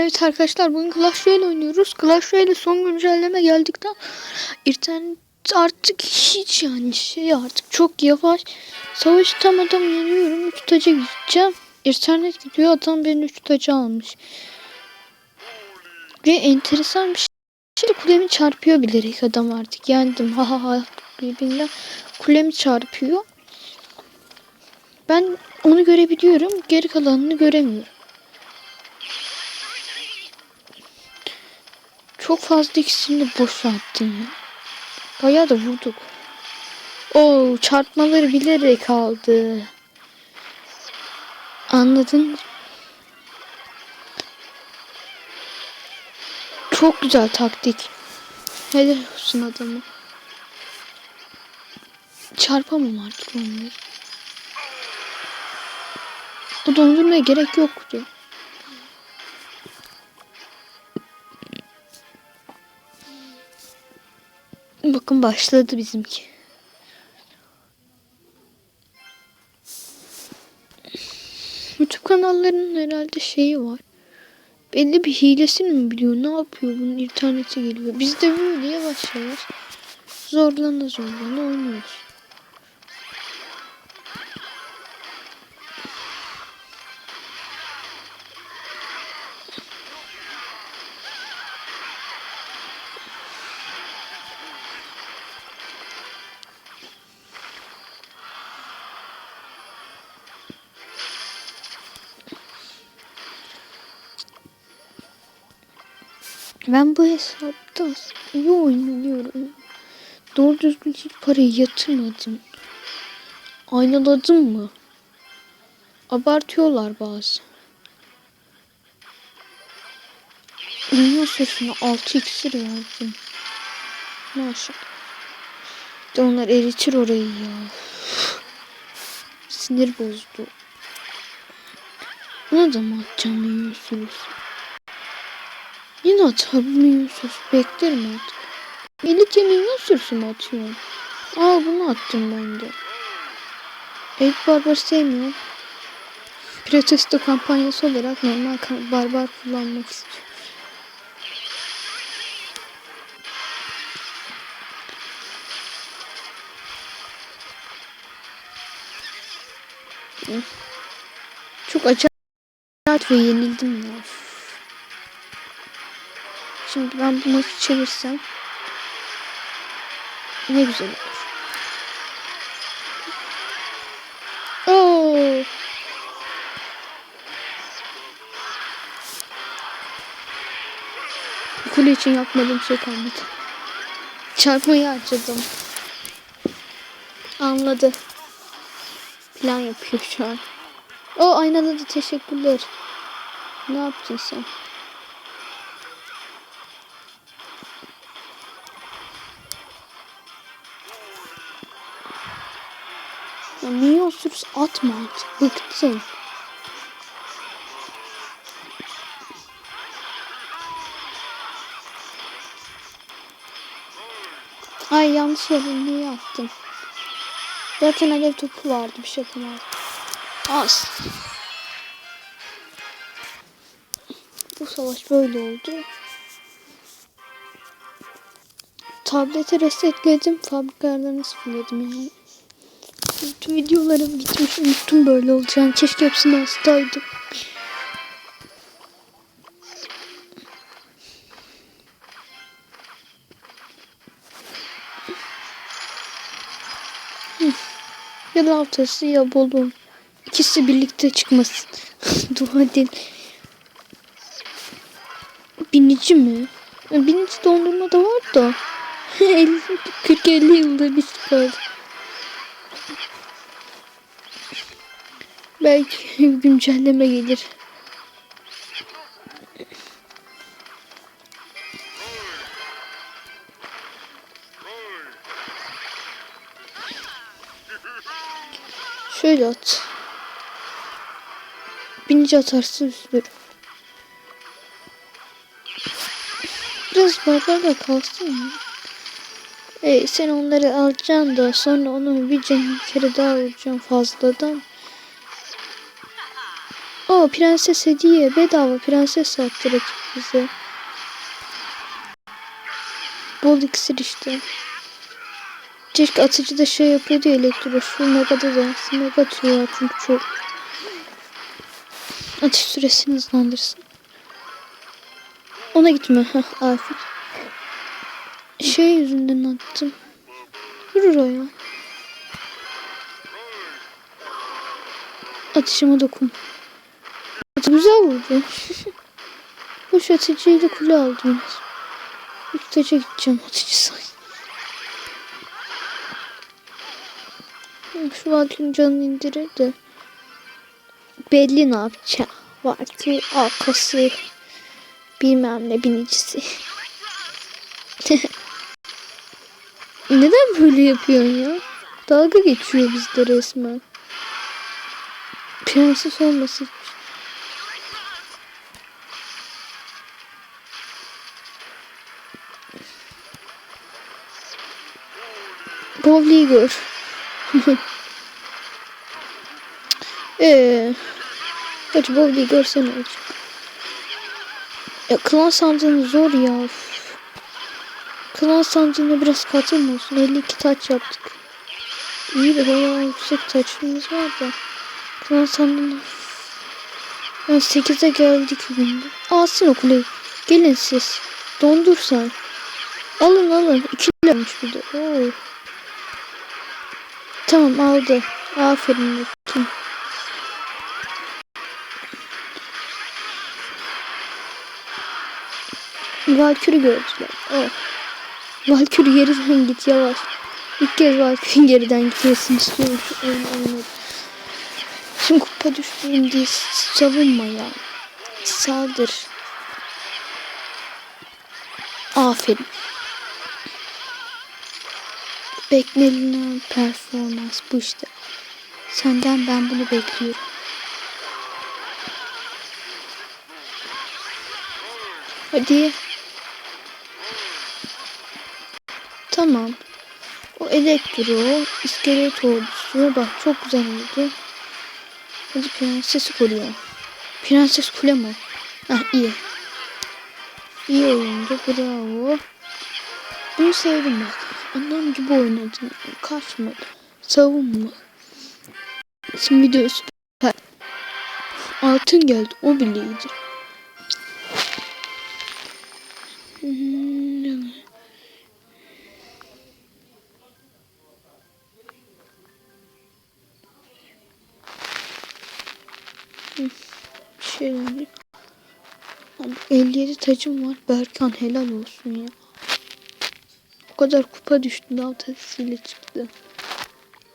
Evet arkadaşlar bugün Clash Royale oynuyoruz. Clash Royale son güncelleme geldikten internet artık hiç yani şey artık çok yavaş. Savaşı tam adam yeniyorum. 3 taca gideceğim. İnternet gidiyor adam beni 3 taca almış. Ve enteresan bir şey. Kulemi çarpıyor bilerek adam artık. Yendim ha ha ha birbirinden kulemi çarpıyor. Ben onu görebiliyorum. Geri kalanını göremiyorum. Çok fazla ikisini de boşa attın ya. Bayağı da vurduk. Oo çarpmaları bilerek aldı. Anladın? Çok güzel taktik. Helal olsun adamı. Çarpamam artık onları. O dondurmaya gerek yoktu. Bakın başladı bizimki. YouTube kanallarının herhalde şeyi var. Belli bir hilesini mi biliyor? Ne yapıyor? Bunun internete geliyor. Biz de böyle yavaş yavaş zorlana zorlana oynuyoruz. Ben bu hesapta iyi oynuyorum. Doğru düzgün hiç parayı yatırmadım. Aynaladım mı? Abartıyorlar bazı. Dünya sesine 6 iksir verdim. Maşallah. De onlar eritir orayı ya. Sinir bozdu. Buna da mı atacağım minyon sürüsü? Yine atar bu minyon sürüsü. Beklerim artık. Elite minyon sürüsü mü atıyorum? Aa bunu attım ben de. Elite barbar sevmiyorum. Protesto kampanyası olarak normal barbar kullanmak istiyorum. Çok acayip ve yenildim ya. Şimdi ben bu maçı çevirsem ne güzel olur. Oo. Kule için yapmadığım şey kalmadı. Çarpmayı harcadım. Anladı. Plan yapıyor şu an. O aynada da teşekkürler. Ne yaptın sen? Ya minyon sürüsü atma artık. Bıktım. Ay yanlış yere niye yaptım? Zaten alev topu vardı bir şey yapamadım. Az. Bu savaş böyle oldu. Tableti resetledim. Fabrikalarını sıfırladım yani. Bütün videolarım gitmiş. Unuttum böyle olacağını. Keşke hepsini hastaydım. Ya da altası ya bolum. İkisi birlikte çıkmasın. Dua edin. Binici mi? Binici dondurma da var da. 40-50 yılda bir çıkar. Belki güncelleme gelir. Şöyle at. Binici atarsa üzülürüm. Biraz barbarda kalsın mı? E, sen onları alacaksın da sonra onu bir kere daha vuracaksın fazladan. Aa prenses hediye. Bedava prenses attı rakip bize. Bol iksir işte. Keşke atıcı da şey yapıyordu ya elektro. Şu megada da mega atıyorlar çünkü çok. Atış süresini hızlandırsın. Ona gitme. Heh, afil. Şey yüzünden attım. Vurur o ya. Atışıma dokun. Güzel vurdu. Boş atıcıyla kule aldım. İlk taça gideceğim atıcı say. Şu Valkyrie'nin canını indirir de. Belli ne yapacak. Valkyrie arkası. Bilmem ne binicisi. Neden böyle yapıyorsun ya? Dalga geçiyor bizde resmen. Prenses olmasın. Bowley'i gör. Eee. Hadi Bowley'i görsen olacak. Ya klan sandığını zor ya. Klan sandığına biraz katım olsun. 52 taç yaptık. İyi de bayağı yüksek taçımız var da. Klan sandığına... Yani 8'e geldik günde. Alsın o kuleyi. Gelin siz. Dondur sen. Alın alın. İkili olmuş bir de. Oo. Tamam aldı. Aferin bakayım. Valkür'ü gördüler. Oh. Valkür geriden git yavaş. İlk kez Valkür'ün geriden gitmesini istiyorum. Şimdi kupa düştüğüm diye savunma ya. Saldır. Aferin. Beklenilen performans bu işte. Senden ben bunu bekliyorum. Hadi. Tamam. O elektro, iskelet ordusu. Bak çok güzel oldu. Hadi prensesi koruyor. Prenses kule mi? Ah iyi. İyi oyundu. Bravo. Bunu sevdim bak. Adam gibi oynadın. Kaçmadı. Savunma. Şimdi video süper. Altın geldi. O bile. Hmm. Şey yani. Abi 57 tacım var. Berkan helal olsun ya. Kadar kupa düştü. Daha tacısıyla çıktı.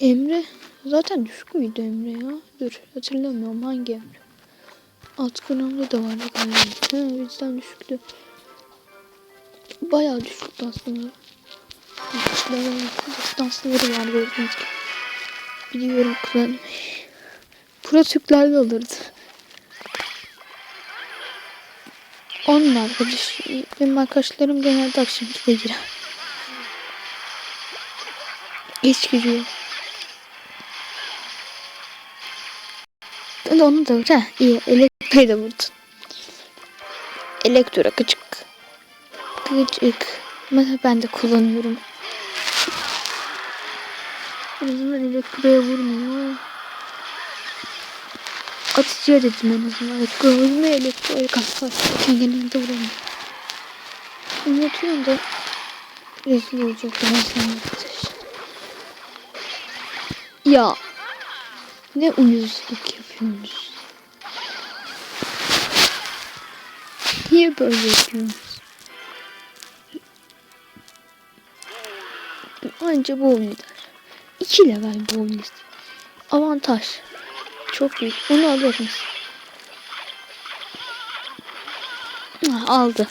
Emre. Zaten düşük müydü Emre ya? Dur hatırlamıyorum hangi Emre. Alt kanalda da vardı galiba. He, o yüzden düşüktü. Bayağı düşüktü aslında. Distansları var gördüğünüz gibi. Biliyorum klanı. Pro Türklerle alırdı. Onun arkadaş, benim arkadaşlarım genelde akşam girer. Geç de onu da vur ha. İyi. Elektroyu da vurdun. Elektro gıcık. Gıcık. Ben de kullanıyorum. En azından elektroya vurmuyor. Atıcıya dedim en azından. Elektro vurmuyor. Elektroya kasarken genelde vuramıyor. Unutuyorum da rezil olacak ben sana. Ya ne uyuzluk yapıyorsunuz? Niye böyle yapıyorsunuz? Anca bu oynar. İki level bu oynar. Avantaj. Çok büyük. Onu alırız. Ah, aldı.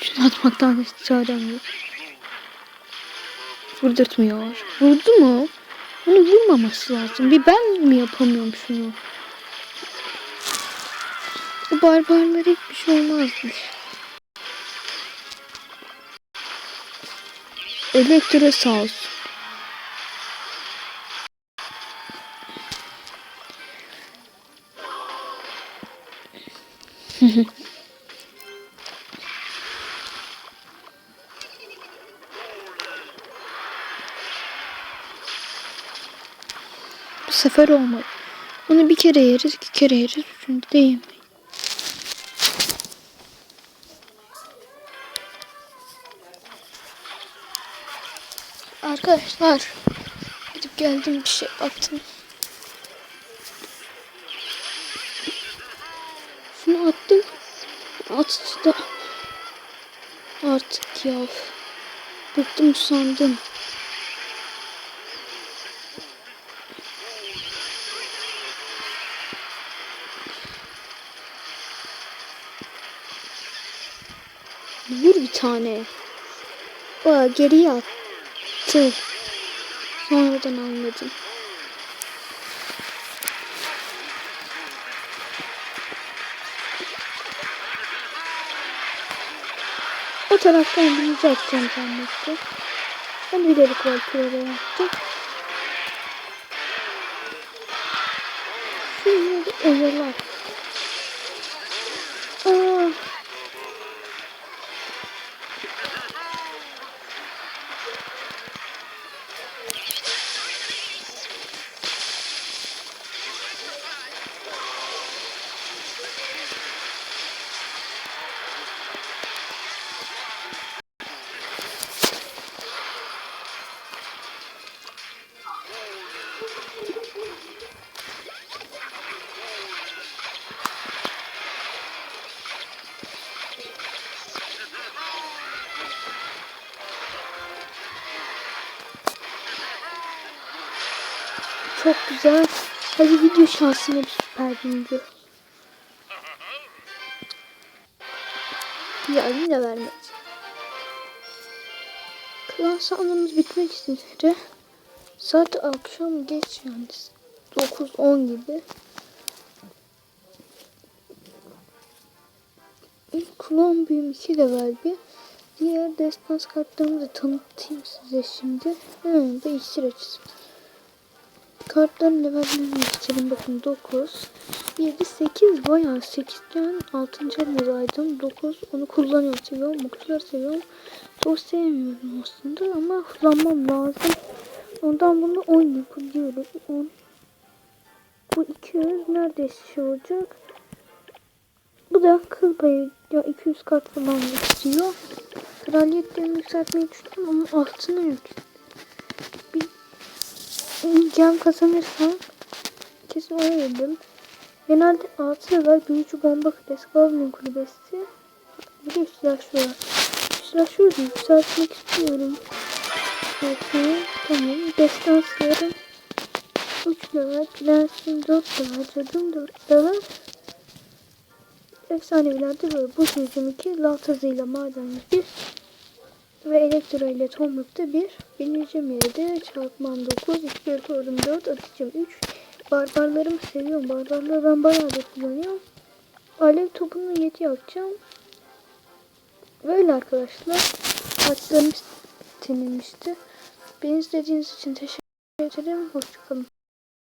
Şunu atmaktan hiç çarem yok. Vurdurtmuyor. Vurdu mu? Onu vurmaması lazım. Bir ben mi yapamıyorum şunu? O barbarlara hiçbir şey olmazmış. Elektro sağ sefer olmadı. Bunu bir kere yeriz, iki kere yeriz, üçüncü de yemeyiz. Arkadaşlar gidip geldim bir şey attım. Şunu attım. Attı da artık ya. Bıktım sandım. Vur bir tane. Aa, geriye attı. Sonradan anladım. O taraftan birinci atacağım zannettim. Ben bilerek Valkyrie'ye yaptım. Şimdi oyalar. Çok güzel. Hadi video şansına bir süper bingo. Ya yine vermedi. Klan sandığımız bitmek üzere. Saat akşam geç yani. 9-10 gibi. İlk klon büyüm 2 level bir. Diğer destans kartlarımı da tanıtayım size şimdi. Hemen değiştir açısın. Kartların levellerini göstereyim. Bakın 9, 7, 8 bayağı 8 can 6. level'daydım. 9 onu kullanıyorum. Seviyorum. Bu kadar seviyorum. Çok sevmiyorum aslında ama kullanmam lazım. Ondan bunu 10 yapabiliyorum. 10. Bu 200 neredeyse şey olacak. Bu da kıl payı ya 200 kart falan istiyor. Kraliyetlerini yükseltmeyi düşündüm ama altına yok. Cam kazanırsam kesin ona yedim. Genelde 6 level büyücü bomba kulesi, Goblin kulübesi. Bir de. Silahşörü de yükseltmek istiyorum. Peki, tamam. Destanslarım 3 level, prensim 4 level, cadım 4 level. Efsanevilerde böyle bu hücum 2, lat hızıyla maden 1 ve elektro ile tomrukta 1. Birinci yerde çarpmam 9, ispiratorum 4, atıcım 3. Barbarlarımı seviyorum. Barbarları ben bayağı da kullanıyorum. Alev topunu 7 yapacağım. Böyle arkadaşlar. Kartlarım denilmişti. Beni izlediğiniz için teşekkür ederim. Hoşçakalın.